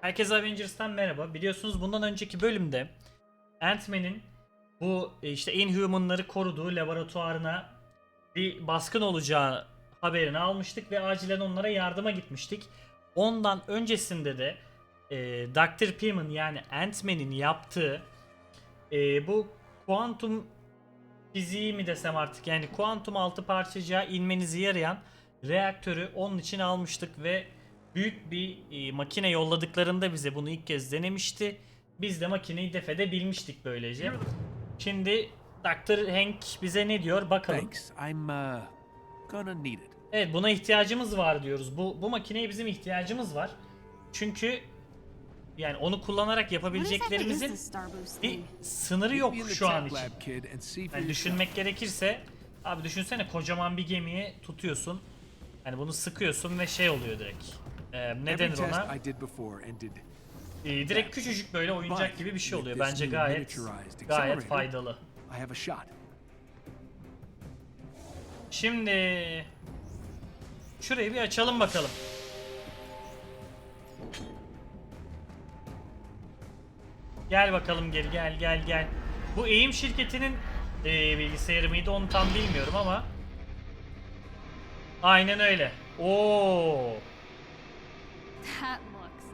Herkese Avengers'tan merhaba. Biliyorsunuz bundan önceki bölümde Ant-Man'in bu e, işte Inhuman'ları koruduğu laboratuvarına bir baskın olacağı haberini almıştık ve acilen onlara yardıma gitmiştik. Ondan öncesinde de e, Dr. Pym'in yani Ant-Man'in yaptığı e, bu kuantum fiziği mi desem artık yani kuantum altı parçacığa inmenizi yarayan reaktörü onun için almıştık ve büyük bir e, makine yolladıklarında bize bunu ilk kez denemişti. Biz de makineyi def edebilmiştik böylece. Şimdi Dr. Hank bize ne diyor bakalım. Thanks. I'm uh gonna need it. Evet buna ihtiyacımız var diyoruz. Bu bu makineye bizim ihtiyacımız var. Çünkü yani onu kullanarak yapabileceklerimizin bir sınırı yok şu an için. Yani düşünmek gerekirse abi düşünsene kocaman bir gemiyi tutuyorsun. Yani bunu sıkıyorsun ve şey oluyor direkt. Ee, ne denir ona? Ee, direkt küçücük böyle oyuncak gibi bir şey oluyor. Bence gayet gayet faydalı. Şimdi şurayı bir açalım bakalım. Gel bakalım geri gel gel gel. Bu eğim şirketinin e, bilgisayarı mıydı onu tam bilmiyorum ama. Aynen öyle. Oo, That looks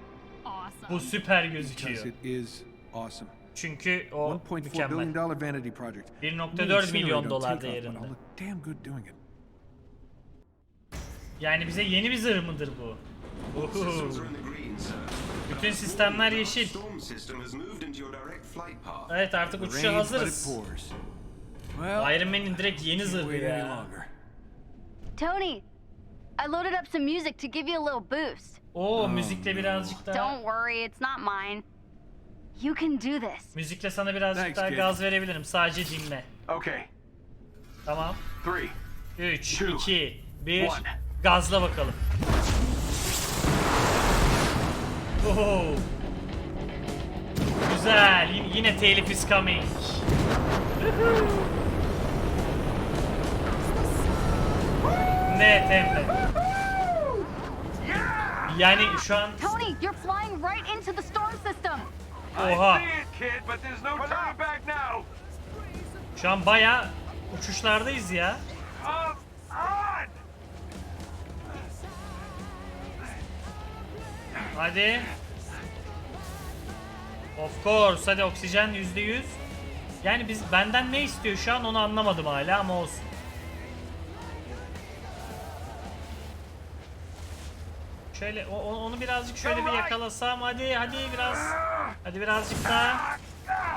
awesome. bu süper Because gözüküyor. it is awesome. Çünkü o 1.4 billion mükemmel. dollar vanity project. 1.4 milyon dolar değerinde. I'll look damn good doing it. Yani bize yeni bir zırh mıdır bu? Uhu. Bütün sistemler yeşil. Storm system has moved into your direct flight path. Evet artık uçuşa rain, but it hazırız. pours. Well, Iron Man'in direkt yeni zırhı wait any ya. longer. Tony, I loaded up some music to give you a little boost. Oo müzikle birazcık daha Don't worry, it's not mine. You can do this. müzikle sana birazcık Thanks, daha kid. gaz verebilirim. Sadece dinle. Okay, Tamam. three. 3 Two, 2 1 one. Gazla bakalım. Oho. Güzel. Yine, yine telif is coming. Net hem de. Yani şu an Tony, you're flying right into the storm system. oha. I see it, kid, but there's no turning back now. Şu an baya uçuşlardayız ya. On! Hadi. Of course. Hadi oksijen yüzde yüz. Yani biz benden ne istiyor şu an onu anlamadım hala ama olsun. Şöyle o- onu birazcık şöyle bir yakalasam hadi hadi biraz. Hadi birazcık daha.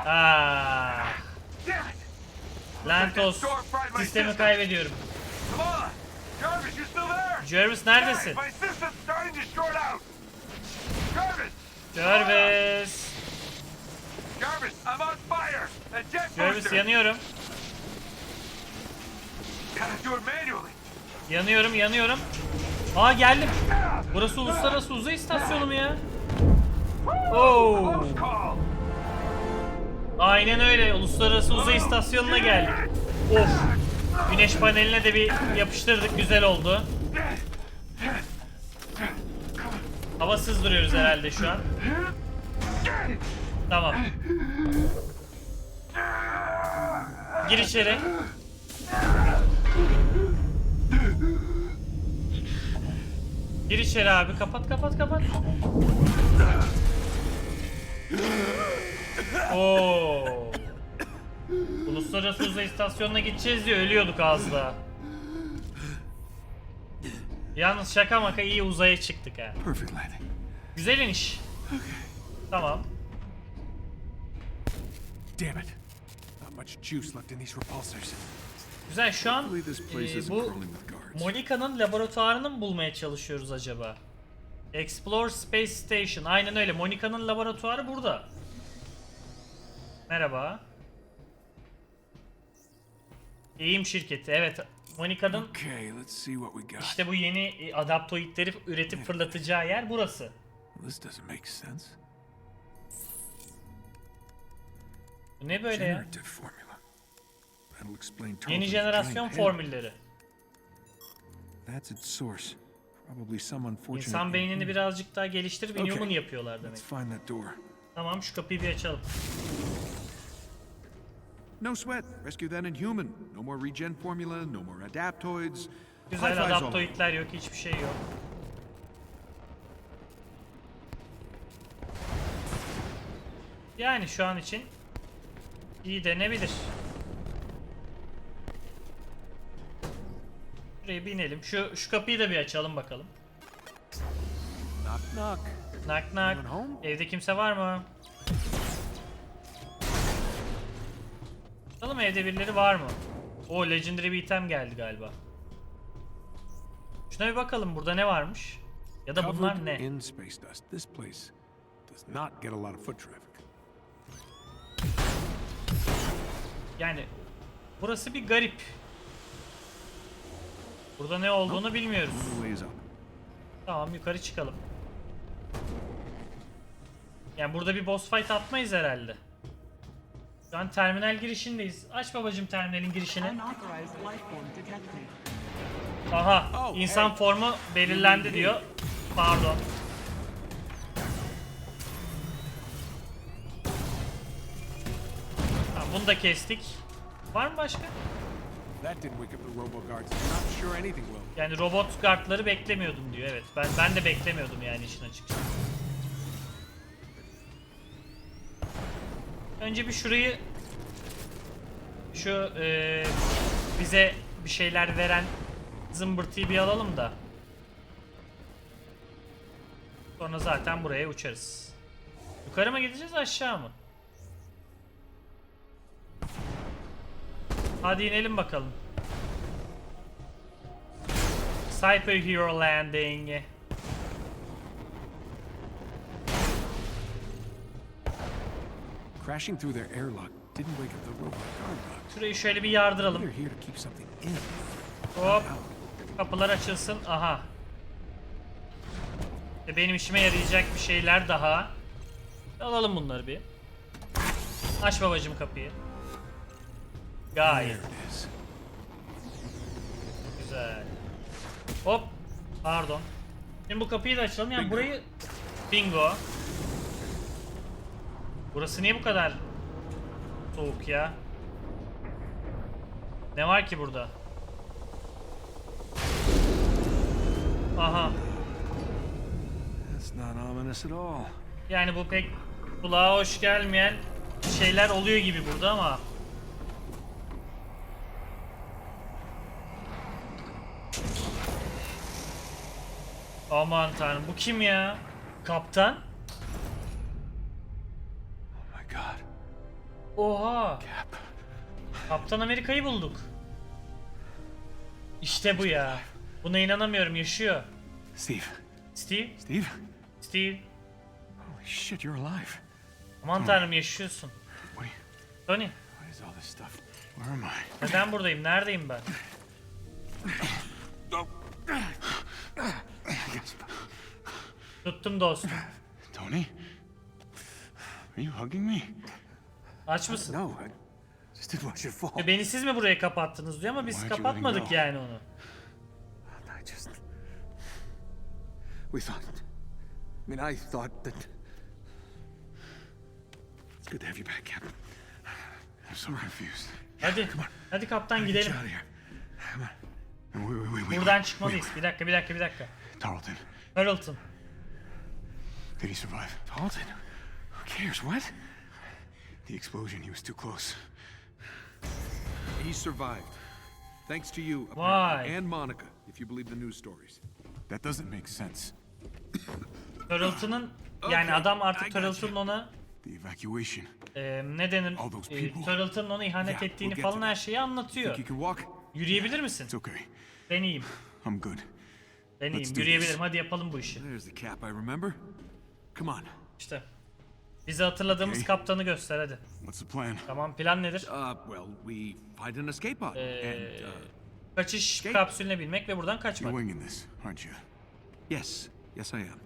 Ah. İt! Lantos sistemi kaybediyorum. Jarvis, neredesin? Jarvis! Jarvis. Yanıyorum. Yanıyorum yanıyorum. Aa geldim. Burası uluslararası uzay istasyonu mu ya? Oo. Call! Aynen öyle. Uluslararası uzay istasyonuna geldik. Of. Güneş paneline de bir yapıştırdık. Güzel oldu. Hava sızdırıyoruz herhalde şu an. Tamam. Gir içeri. Gir içeri abi. Kapat kapat kapat. Oo. Uluslararası uzay istasyonuna gideceğiz diye ölüyorduk az daha. Yalnız şaka maka iyi uzaya çıktık ha. Perfect landing. Güzel iniş. Tamam. Damn it. Not much juice left in these repulsors. Güzel şu an e, bu Monica'nın laboratuvarını mı bulmaya çalışıyoruz acaba? Explore Space Station. Aynen öyle. Monica'nın laboratuvarı burada. Merhaba. Eğim şirketi. Evet. Monica'nın Okay, let's see what we got. işte bu yeni e, adaptoidleri üretip fırlatacağı yer burası. This doesn't make sense. Bu ne böyle ya? Yeni jenerasyon formülleri. That's its source. Probably some unfortunate. İnsan beynini birazcık daha geliştirip Okay. Inhuman yapıyorlar demek. Let's find that door. Tamam şu kapıyı bir açalım. No sweat. Rescue that inhuman. No more regen formula, no more adaptoids. Güzel adaptoidler yok, hiçbir şey yok. Yani şu an için iyi denebilir. Şuraya bir inelim. Şu şu kapıyı da bir açalım bakalım. Knock knock. Knock knock. Evde kimse var mı? Bakalım evde birileri var mı? O legendary bir item geldi galiba. Şuna bir bakalım burada ne varmış? Ya da bunlar ne? in space dust. This place does not get a lot of foot traffic. Yani burası bir garip. Burada ne olduğunu bilmiyoruz. Tamam yukarı çıkalım. Yani burada bir boss fight atmayız herhalde. Şu an terminal girişindeyiz. Aç babacım terminalin girişini. Aha insan formu belirlendi diyor. Pardon. Bunu da kestik. Var mı başka? Yani robot guardları beklemiyordum diyor. Evet ben ben de beklemiyordum yani işin açıkçası. Önce bir şurayı şu eee, bize bir şeyler veren zımbırtıyı bir alalım da. Sonra zaten buraya uçarız. Yukarı mı gideceğiz aşağı mı? Hadi inelim bakalım. Cyber Hero Landing. Crashing through their airlock didn't wake up the robo guard dogs. Şurayı şöyle bir yardıralım. Hop. Kapılar açılsın. Aha. E benim işime yarayacak bir şeyler daha. Alalım bunları bir. Aç babacım kapıyı. Gayet güzel. Hop. Pardon. Şimdi bu kapıyı da açalım. Yani Bingo. burayı... Bingo. Burası niye bu kadar soğuk ya? Ne var ki burada? Aha. That's not ominous at all. Yani bu pek kulağa hoş gelmeyen şeyler oluyor gibi burada ama. Aman tanrım bu kim ya? Kaptan? Oh my god. Oha. Cap. Kaptan Amerika'yı bulduk. İşte bu ya. Buna inanamıyorum yaşıyor. Steve. Steve? Steve? Steve? Holy shit, you're alive. Aman tanrım yaşıyorsun. Tony what is all this stuff? Where am I? neden buradayım? Neredeyim ben? Tuttum dostum. Tony? Are you hugging me? Aç mısın? No, I just didn't want you to fall. E beni siz mi buraya kapattınız diyor ama biz Why'd you let him kapatmadık go? yani onu. I just. We thought. I mean, I thought that. It's good to have you back, Captain. I'm so confused. Hadi. Hadi kaptan Get you gidelim. out of here. Come on. Wait, wait, wait, wait. Buradan wait, çıkmalıyız. Bir dakika bir dakika bir dakika. Tarleton. Carlton. Did he survive? Tarleton? Who cares? What? The explosion, he was too close. He survived. Thanks to you, Why? and Monica, if you believe the news stories. That doesn't make sense. Carlton'ın yani Okay, adam artık you. ona The evacuation. e, ne denir? All those E. Carlton'ın ona ihanet Yeah, ettiğini we'll falan her şeyi anlatıyor. Yürüyebilir misin? It's okay. Ben iyiyim. I'm good. Ben iyiyim. Yürüyebilirim. Hadi yapalım bu işi. İşte. Bize hatırladığımız Okay. kaptanı göster hadi. What's the plan? Tamam plan nedir? Uh, well, we find an escape pod. Ee, and, uh, kaçış escape. kapsülüne binmek ve buradan You're kaçmak. winging this, aren't you? yes. Yes, I am.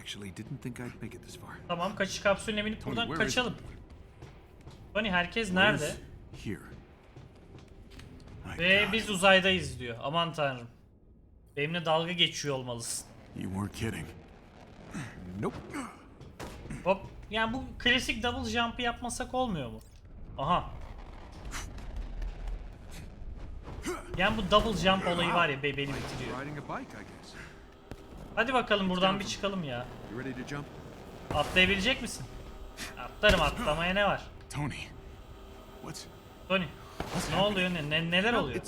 Actually, didn't think I'd make it this far. Tamam kaçış kapsülüne binip buradan where is kaçalım. Tony herkes Where nerede? Here. Ve God. biz uzaydayız diyor. Aman tanrım. Benimle dalga geçiyor olmalısın. You weren't kidding. Nope. Hop. Yani bu klasik double jump'ı yapmasak olmuyor mu? Aha. Yani bu double jump olayı var ya be- beni bitiriyor. Riding a bike, I guess. Hadi bakalım buradan bir çıkalım ya. You ready to jump? Atlayabilecek misin? Atlarım atlamaya ne var? Tony. What's. Tony. Ne oluyor? Ne, ne- neler oluyor?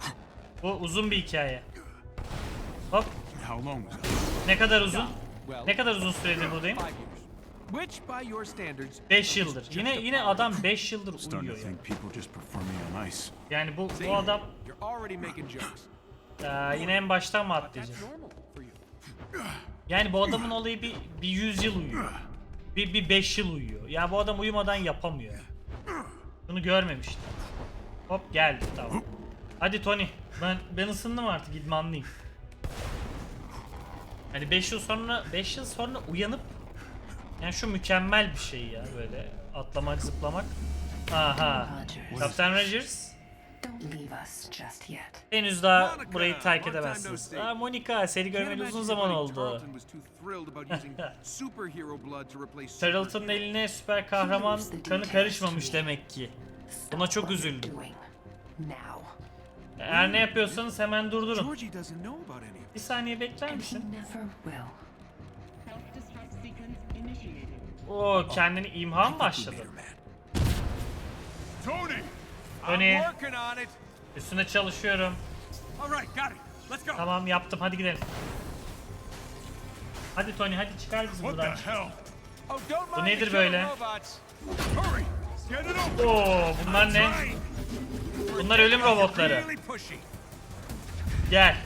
Bu uzun bir hikaye. Hop. Ne kadar uzun? Ne kadar uzun süredir buradayım? five years. Which, by your standards, 5 yıldır. Yine yine adam 5 yıldır uyuyor ya. ice. Yani bu bu adam eee, yine en baştan mı you. Yani bu adamın olayı bir bir 100 yıl uyuyor. Bir bir 5 yıl uyuyor. Yani bu adam uyumadan yapamıyor. Bunu görmemiştim. Hop geldi tamam. Hadi Tony. Ben ben ısındım artık idmanlıyım. Hani 5 yıl sonra 5 yıl sonra uyanıp yani şu mükemmel bir şey ya böyle atlamak zıplamak. Aha. Kaptan Rogers don't leave us just yet. henüz daha burayı terk edemezsiniz. Aa Monica seni görmeli uzun zaman oldu. Tarleton'ın eline süper kahraman kanı karışmamış demek ki. Buna çok üzüldüm. now. Eğer ne yapıyorsanız hemen durdurun. Bir saniye bekler misin? Oo kendini imha mı başladı? Tony! Üstünde çalışıyorum. Tamam yaptım hadi gidelim. Hadi Tony hadi çıkar bizi buradan. Oh, Bu nedir böyle? Oo bunlar ne? Bunlar ölüm robotları. Gel.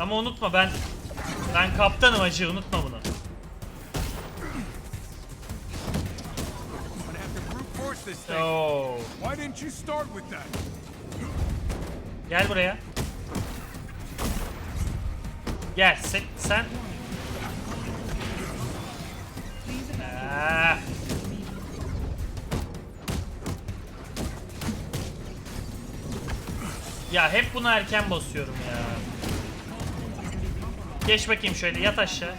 Ama unutma ben ben kaptanım acı unutma bunu. That? Gel buraya. Gel sen sen. Ah. Ya hep bunu erken basıyorum ya. Geç bakayım şöyle yat aşağı.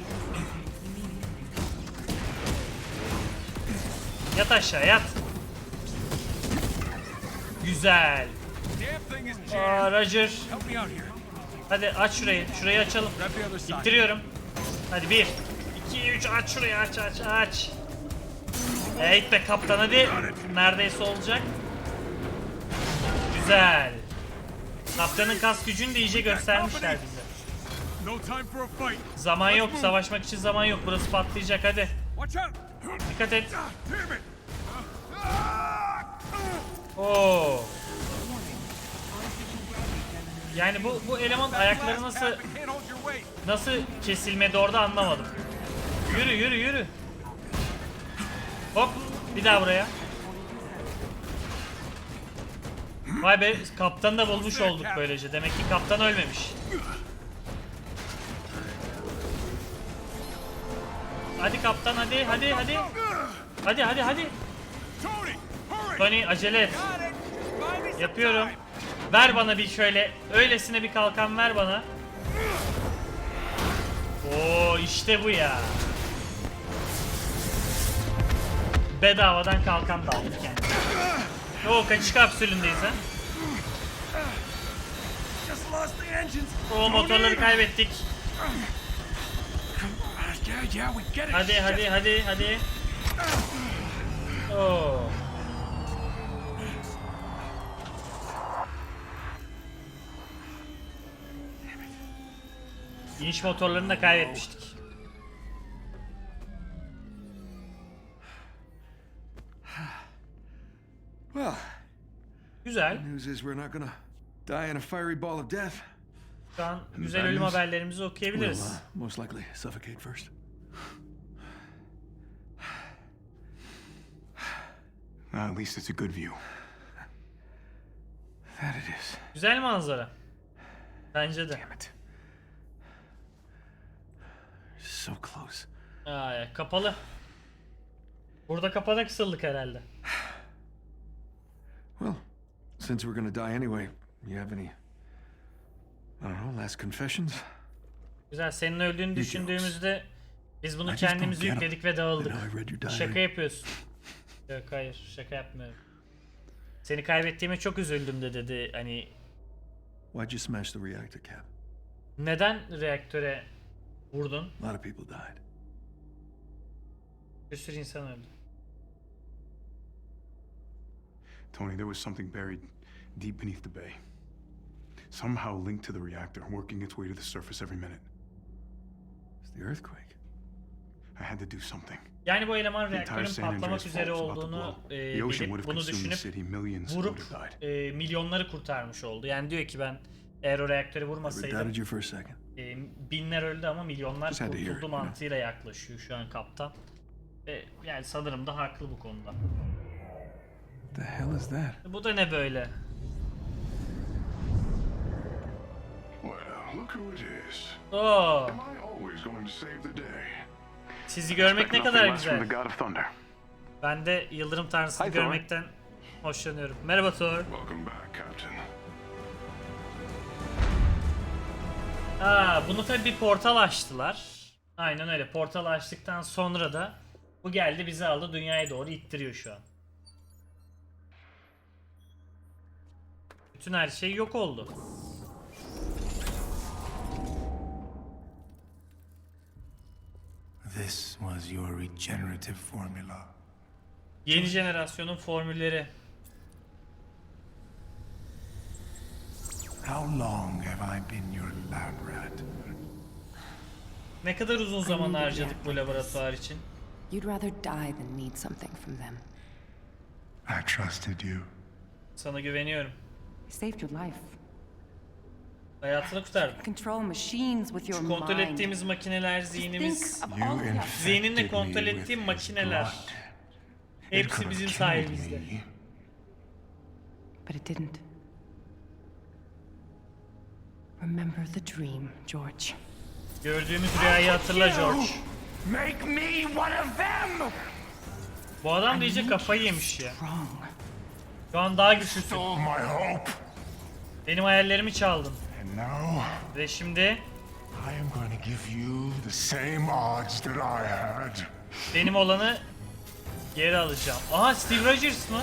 Yat aşağı yat. Güzel. Aa. Roger. Hadi aç şurayı. Şurayı açalım. İttiriyorum. Hadi bir, iki, üç aç şurayı aç aç aç. Eğit be kaptan hadi. Neredeyse olacak. Güzel. Kaptanın kas gücünü de iyice göstermişler bize. Zaman yok. Savaşmak için zaman yok. Burası patlayacak hadi. Dikkat et. İt. Oo. Yani bu bu eleman ayakları nasıl nasıl kesilmedi orada anlamadım. Yürü yürü yürü. Hop bir daha buraya. Vay be kaptanı da bulmuş olduk böylece. Demek ki kaptan ölmemiş. Hadi kaptan hadi hadi hadi. Hadi hadi hadi. Tony, acele et. Yapıyorum. Ver bana bir şöyle öylesine bir kalkan ver bana. Oo işte bu ya. Bedavadan kalkan da aldık yani. Oo kaçış kapsülündeyiz ha. Just lost the engines. Oo motorları kaybettik. Hadi hadi hadi hadi. Oo. İniş motorlarını da kaybetmiştik. Güzel. Die in a fiery ball of death. Şu an güzel ölüm haberlerimizi We'll okuyabiliriz. uh, most likely suffocate first. Uh, at least it's a good view. That it is. Güzel manzara. Bence de. Damn it. So close. Aa, kapalı. Burada kapana kısıldık herhalde. Well, since we're gonna die anyway, you have any I don't know, last confessions? Güzel. Senin öldüğünü düşündüğümüzde biz bunu kendimiz yükledik ve dağıldık. Şaka yapıyorsun. Yok hayır şaka yapmıyorum. Seni kaybettiğime çok üzüldüm de dedi hani Why'd you smash the reactor cap? neden reaktöre vurdun? A lot of people died. Bir sürü insan öldü. Tony, there was something buried deep beneath the bay. Somehow linked to the reactor, working its way to the surface every minute. It's the earthquake. I had to do something. Yani bu eleman reaktörün patlamak üzere olduğunu e, bilip bunu düşünüp vurup e, milyonları kurtarmış oldu. Yani diyor ki ben eğer o reaktörü vurmasaydım e, binler öldü ama milyonlar kurtuldu mantığıyla yaklaşıyor şu an kaptan. Ve yani sanırım da haklı bu konuda. The hell is that? Bu da ne böyle? Look who it is. Oo, Am I always going to save the day? sizi görmek ne kadar güzel. Ben de Yıldırım Tanrısı'nı Hi, Thor. görmekten hoşlanıyorum. Merhaba Thor. Welcome back, Captain. Aa, bunu tabii bir portal açtılar. Aynen öyle. Portal açtıktan sonra da bu geldi bizi aldı dünyaya doğru ittiriyor şu an. Bütün her şey yok oldu. This was your regenerative formula. Yeni jenerasyonun formülleri. How long have I been your lab rat? Ne kadar uzun zaman harcadık bu laboratuvar için. You'd rather die than need something from them. I trusted you. Sana güveniyorum. I saved your life. Hayatını kurtardım. Control machines with your Şu kontrol mind. ettiğimiz makineler, zihnimiz, me kontrol with ettiğim makineler. hepsi bizim sayemizde. But it didn't. Remember the dream, George. Gördüğümüz rüyayı hatırla George. Make me one of them! Bu adam da iyice kafayı yemiş ya. Wrong. Şu an daha güçlüsün. Stole my hope. Benim hayallerimi çaldın. And now Ve şimdi I am going to give you the same odds that I had. benim olanı geri alacağım. Aha Steve Rogers mı?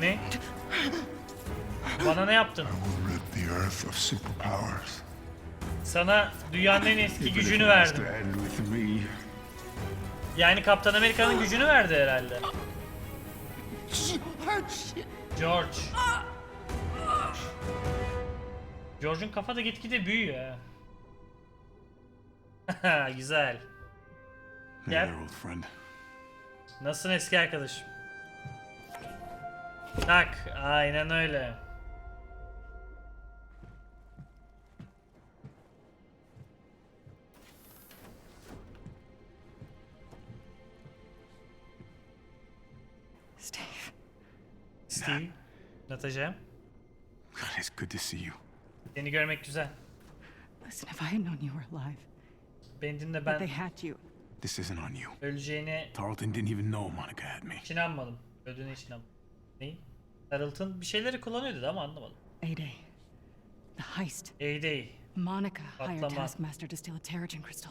Ne? Bana ne yaptın? I will rid the earth of superpowers. Sana dünyanın en eski Even if gücünü it has to verdim. end with me. Yani Kaptan Amerika'nın gücünü verdi herhalde. George. George'un kafa da gitgide büyüyor ha. Güzel. Hey Yep. there, old friend. Nasılsın eski arkadaşım? Tak, aynen öyle. Steve, Natasha, God, it's good to see you. seni görmek güzel. Listen, if I had known you were alive, Beni dinle that they ben had you, This isn't on you. öleceğine Tarleton didn't even know Monica had me. hiç inanmadım. Öldüğüne hiç inanmadım. Neyi? Tarleton bir şeyleri kullanıyor dedi ama anlamadım. A-Day, the heist. A-Day. Monica hired Patlama. Taskmaster to steal a Terrigen crystal.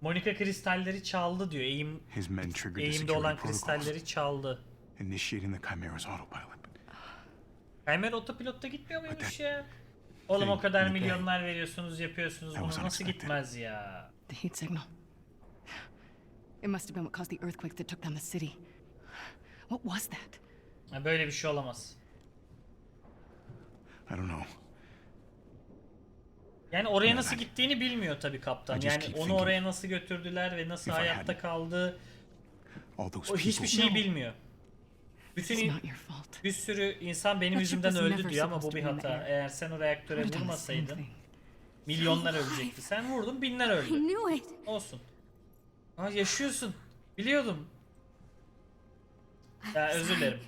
Monica kristalleri çaldı diyor. Eğim, His men triggered the eğimde security olan protocols, kristalleri çaldı. İnitiating the Chimera's autopilot. Chimera otopilotta gitmiyor muymuş ya? Oğlum o kadar milyonlar veriyorsunuz, yapıyorsunuz That bunu nasıl gitmez ya? The heat signal. It must have been what caused the earthquake that took down the city. What was that? Ha, Böyle bir şey olamaz. I don't know. Yani oraya nasıl gittiğini bilmiyor tabii kaptan. Yani onu oraya nasıl götürdüler ve nasıl hayatta kaldı. O hiçbir şeyi bilmiyor. Bütün bir sürü insan benim yüzümden öldü diyor ama bu bir hata. Eğer sen o reaktöre vurmasaydın milyonlar ölecekti. Sen vurdun binler öldü. Olsun. Aa yaşıyorsun. Biliyordum. Ya özür dilerim.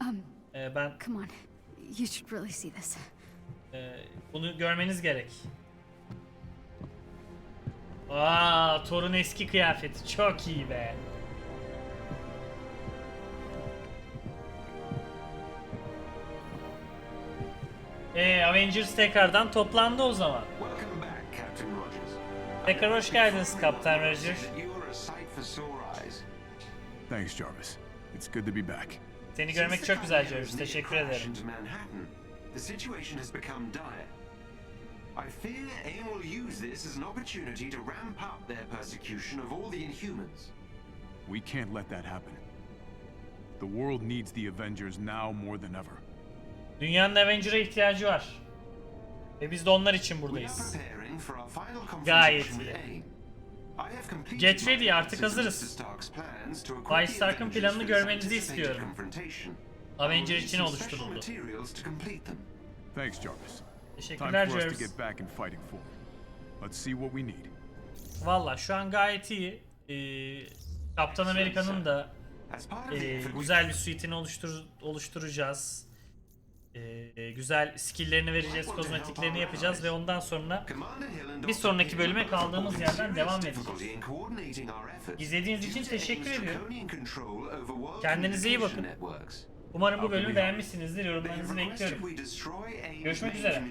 Um, Ee, ben come on. You should really see this. e, bunu görmeniz gerek. Aa, Thor'un eski kıyafeti çok iyi be. Ee, Avengers tekrardan toplandı o zaman. Welcome back, Captain Rogers. Tekrar hoş geldiniz Kaptan Roger. You are a sight for sore eyes. Thanks, Jarvis. It's good to be back. Seni görmek çok güzel Jarvis. Teşekkür ederim. Into Manhattan, the situation has become dire. I fear AIM will use this as an opportunity to ramp up their persecution of all the Inhumans. We can't let that happen. The world needs the Avengers now more than ever. Dünyanın Avenger'a ihtiyacı var. Ve biz de onlar için buradayız. Gayet iyi. Get ready, artık hazırız. Bay Stark'ın planını görmenizi istiyorum. Avenger için oluşturuldu. Teşekkürler Jarvis. Valla şu an gayet iyi. Ee, Kaptan Amerika'nın da e, güzel bir suite'ini oluştur oluşturacağız. Ee, güzel skill'lerini vereceğiz, kozmetiklerini yapacağız ve ondan sonra bir sonraki bölüme kaldığımız yerden devam edeceğiz. İzlediğiniz için teşekkür ediyorum. Kendinize iyi bakın. Umarım bu bölümü beğenmişsinizdir. Yorumlarınızı bekliyorum. Görüşmek üzere.